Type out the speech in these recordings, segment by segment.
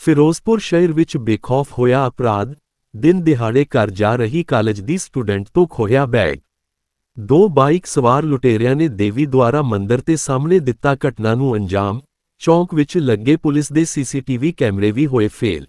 ਫਿਰੋਜ਼ਪੁਰ ਸ਼ਹਿਰ ਵਿੱਚ ਬੇਖੌਫ ਹੋਇਆ ਅਪਰਾਧ, ਦਿਨ ਦਿਹਾੜੇ ਘਰ ਜਾ ਰਹੀ ਕਾਲਜ ਦੀ ਸਟੂਡੈਂਟ ਤੋਂ ਖੋਹਿਆ ਬੈਗ। ਦੋ ਬਾਈਕ ਸਵਾਰ ਲੁਟੇਰਿਆਂ ਨੇ ਦੇਵੀ ਦੁਆਰਾ ਮੰਦਿਰ ਤੇ ਸਾਹਮਣੇ ਦਿੱਤਾ ਘਟਨਾ ਨੂੰ ਅੰਜਾਮ, ਚੌਂਕ ਵਿੱਚ ਲੱਗੇ ਪੁਲਿਸ ਦੇ ਸੀਸੀਟੀਵੀ ਕੈਮਰੇ ਵੀ ਹੋਏ ਫੇਲ।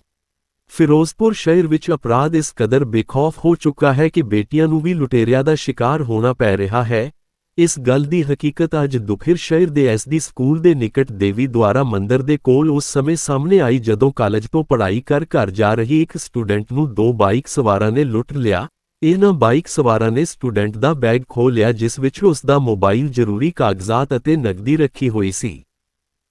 ਫਿਰੋਜ਼ਪੁਰ ਸ਼ਹਿਰ ਵਿੱਚ ਅਪਰਾਧ ਇਸ ਕਦਰ ਬੇਖੌਫ ਹੋ ਚੁੱਕਾ ਹੈ ਕਿ ਬੇਟੀਆਂ ਨੂੰ ਵੀ ਲੁਟੇਰਿਆਂ ਦਾ ਸ਼ਿਕਾਰ ਹੋਣਾ ਪੈ ਰਿਹਾ ਹੈ। ਇਸ ਗੱਲ ਦੀ ਹਕੀਕਤ ਅੱਜ ਦੁਖਿਰ ਸ਼ਹਿਰ ਦੇ ਐਸਡੀ ਸਕੂਲ ਦੇ ਨਿਕਟ ਦੇਵੀ ਦੁਆਰਾ ਮੰਦਰ ਦੇ ਕੋਲ ਉਸ ਸਮੇਂ ਸਾਹਮਣੇ ਆਈ ਜਦੋਂ ਕਾਲਜ ਤੋਂ ਪੜ੍ਹਾਈ ਕਰ ਘਰ ਜਾ ਰਹੀ ਇੱਕ ਸਟੂਡੈਂਟ ਨੂੰ ਦੋ ਬਾਈਕ ਸਵਾਰਾਂ ਨੇ ਲੁੱਟ ਲਿਆ। ਇਹਨਾਂ ਬਾਈਕ ਸਵਾਰਾਂ ਨੇ ਸਟੂਡੈਂਟ ਦਾ ਬੈਗ ਖੋਹ ਲਿਆ ਜਿਸ ਵਿੱਚ ਉਸ ਦਾ ਮੋਬਾਈਲ ਜ਼ਰੂਰੀ ਕਾਗਜ਼ਾਤ ਅਤੇ ਨਕਦੀ ਰੱਖੀ ਹੋਈ ਸੀ।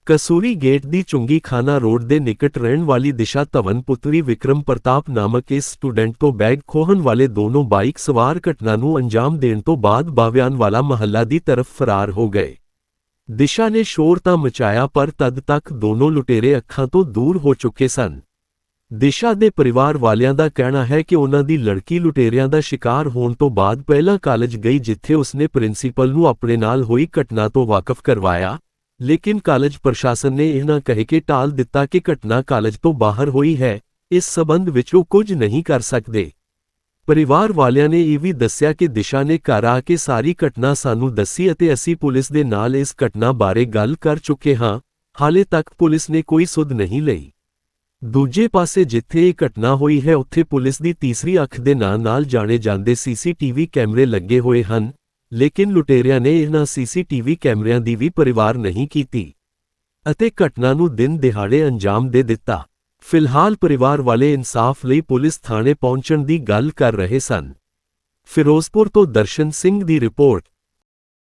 ਕਸੂਰੀ ਗੇਟ ਦੀ ਚੁੰਗੀ ਖਾਨਾ ਰੋਡ ਦੇ ਨਿਕਟ ਰਹਿਣ ਵਾਲੀ ਦਿਸ਼ਾ ਧਵਨ ਪੁੱਤਰੀ ਵਿਕਰਮ ਪ੍ਰਤਾਪ ਨਾਮਕ ਇਸ ਸਟੂਡੈਂਟ ਤੋਂ ਬੈਗ ਖੋਹਣ ਵਾਲੇ ਦੋਨੋਂ ਬਾਈਕ ਸਵਾਰ ਘਟਨਾ ਨੂੰ ਅੰਜਾਮ ਦੇਣ ਤੋਂ ਬਾਅਦ ਬਾਵਿਆਨ ਵਾਲਾ ਮਹੱਲਾ ਦੀ ਤਰਫ ਫਰਾਰ ਹੋ ਗਏ। ਦਿਸ਼ਾ ਨੇ ਸ਼ੋਰ ਤਾਂ ਮਚਾਇਆ ਪਰ ਤਦ ਤੱਕ ਦੋਨੋਂ ਲੁਟੇਰੇ ਅੱਖਾਂ ਤੋਂ ਦੂਰ ਹੋ ਚੁੱਕੇ ਸਨ। ਦਿਸ਼ਾ ਦੇ ਪਰਿਵਾਰ ਵਾਲਿਆਂ ਦਾ ਕਹਿਣਾ ਹੈ ਕਿ ਉਹਨਾਂ ਦੀ ਲੜਕੀ ਲੁਟੇਰਿਆਂ ਦਾ ਸ਼ਿਕਾਰ ਹੋਣ ਤੋਂ ਬਾਅਦ ਪਹਿਲਾਂ ਕਾਲਜ ਗਈ ਜਿੱਥੇ ਉਸਨੇ ਪ੍ਰਿੰਸੀਪਲ ਨੂੰ ਆਪਣੇ ਨਾਲ ਹੋਈ ਘਟਨਾ ਤੋਂ ਵਾਕਫ ਕਰਵਾਇਆ। ਲੇਕਿਨ ਕਾਲਜ ਪ੍ਰਸ਼ਾਸਨ ਨੇ ਇਹਨਾਂ ਕਹਿ ਕੇ ਟਾਲ ਦਿੱਤਾ ਕਿ ਘਟਨਾ ਕਾਲਜ ਤੋਂ ਬਾਹਰ ਹੋਈ ਹੈ। ਇਸ ਸਬੰਧ ਵਿੱਚ ਉਹ ਕੁਝ ਨਹੀਂ ਕਰ ਸਕਦੇ। ਪਰਿਵਾਰ ਵਾਲਿਆਂ ਨੇ ਇਹ ਵੀ ਦੱਸਿਆ ਕਿ ਦਿਸ਼ਾ ਨੇ ਘਰ ਆ ਕੇ ਸਾਰੀ ਘਟਨਾ ਸਾਨੂੰ ਦੱਸੀ ਅਤੇ ਅਸੀਂ ਪੁਲਿਸ ਦੇ ਨਾਲ ਇਸ ਘਟਨਾ ਬਾਰੇ ਗੱਲ ਕਰ ਚੁੱਕੇ ਹਾਂ। ਹਾਲੇ ਤੱਕ ਪੁਲਿਸ ਨੇ ਕੋਈ ਸੁਧ ਨਹੀਂ ਲਈ। ਦੂਜੇ ਪਾਸੇ ਜਿੱਥੇ ਇਹ ਘਟਨਾ ਹੋਈ ਹੈ, ਉੱਥੇ ਪੁਲਿਸ ਦੀ ਤੀਸਰੀ ਅੱਖ ਦੇ ਨਾਂ ਨਾਲ ਜਾਣੇ ਜਾਂਦੇ ਸੀਸੀਟੀਵੀ ਕੈਮਰੇ ਲੱਗੇ ਹੋਏ ਹਨ। ਲੇਕਿਨ ਲੁਟੇਰਿਆਂ ਨੇ ਇਹਨਾਂ ਸੀਸੀਟੀਵੀ ਕੈਮਰਿਆਂ ਦੀ ਵੀ ਪਰਿਵਾਰ ਨਹੀਂ ਕੀਤੀ ਅਤੇ ਘਟਨਾ ਨੂੰ ਦਿਨ ਦਿਹਾੜੇ ਅੰਜਾਮ ਦੇ ਦਿੱਤਾ। ਫਿਲਹਾਲ ਪਰਿਵਾਰ ਵਾਲੇ ਇਨਸਾਫ ਲਈ ਪੁਲਿਸ ਥਾਣੇ ਪਹੁੰਚਣ ਦੀ ਗੱਲ ਕਰ ਰਹੇ ਸਨ। ਫਿਰੋਜ਼ਪੁਰ ਤੋਂ ਦਰਸ਼ਨ ਸਿੰਘ ਦੀ ਰਿਪੋਰਟ।